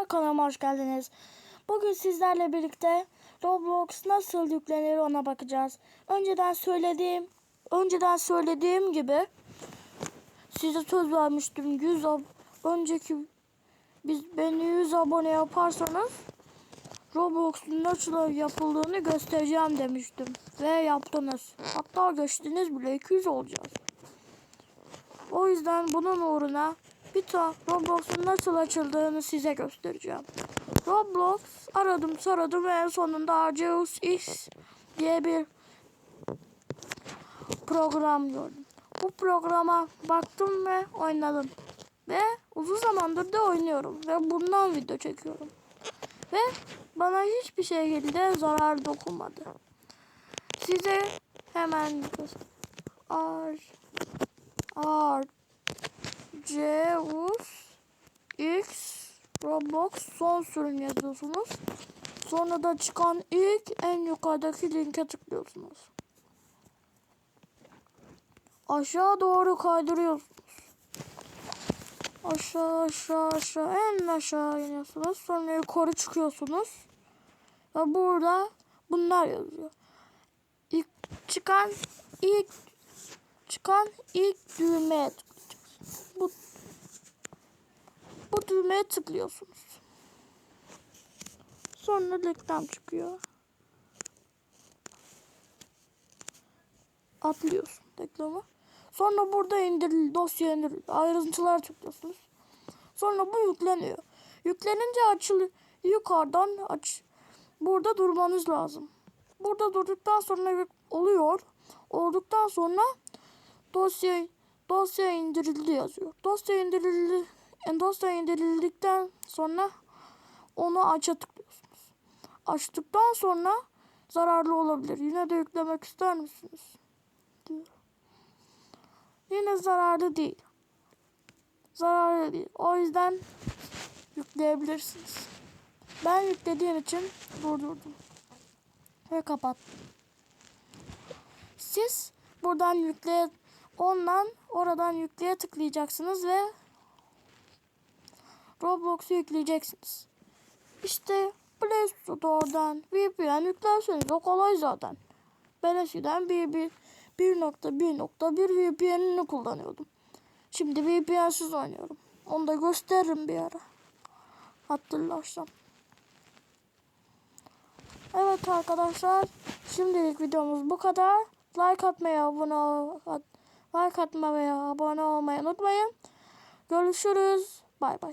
Merhaba kanalıma hoş geldiniz. Bugün sizlerle birlikte Roblox nasıl yüklenir ona bakacağız. Önceden söylediğim önceden söylediğim gibi size söz vermiştim 100 ab önceki biz beni 100 abone yaparsanız Roblox'un nasıl yapıldığını göstereceğim demiştim ve yaptınız. Hatta geçtiniz bile 200 olacağız. O yüzden bunun uğruna bir tane Roblox'un nasıl açıldığını size göstereceğim. Roblox aradım saradım ve en sonunda Arceus X diye bir program gördüm. Bu programa baktım ve oynadım. Ve uzun zamandır da oynuyorum ve bundan video çekiyorum. Ve bana hiçbir şekilde zarar dokunmadı. Size hemen Ar Ar Zeus X Roblox son sürüm yazıyorsunuz. Sonra da çıkan ilk en yukarıdaki linke tıklıyorsunuz. Aşağı doğru kaydırıyorsunuz. Aşağı aşağı aşağı en aşağı iniyorsunuz. Sonra yukarı çıkıyorsunuz. Ve burada bunlar yazıyor. İlk çıkan ilk çıkan ilk düğmeye tıklayacaksınız. Bu bu düğmeye tıklıyorsunuz. Sonra reklam çıkıyor. Atlıyorsun reklamı. Sonra burada indir dosya indir ayrıntılar tıklıyorsunuz. Sonra bu yükleniyor. Yüklenince açıl yukarıdan aç. Burada durmanız lazım. Burada durduktan sonra oluyor. Olduktan sonra dosya dosya indirildi yazıyor. Dosya indirildi. Yani dosya indirildikten sonra onu aça tıklıyorsunuz. Açtıktan sonra zararlı olabilir. Yine de yüklemek ister misiniz? Diyor. Yine zararlı değil. Zararlı değil. O yüzden yükleyebilirsiniz. Ben yüklediğim için durdurdum. Ve kapattım. Siz buradan yükleye ondan oradan yükleye tıklayacaksınız ve Roblox'u yükleyeceksiniz. İşte Play Store'dan VPN yüklerseniz o kolay zaten. Ben eskiden bir, bir, 1.1.1 VPN'ini kullanıyordum. Şimdi VPN'siz oynuyorum. Onu da gösteririm bir ara. Hatırlarsam. Evet arkadaşlar. Şimdilik videomuz bu kadar. Like atmayı, abone ol, like atmayı abone olmayı unutmayın. Görüşürüz. Bay bay.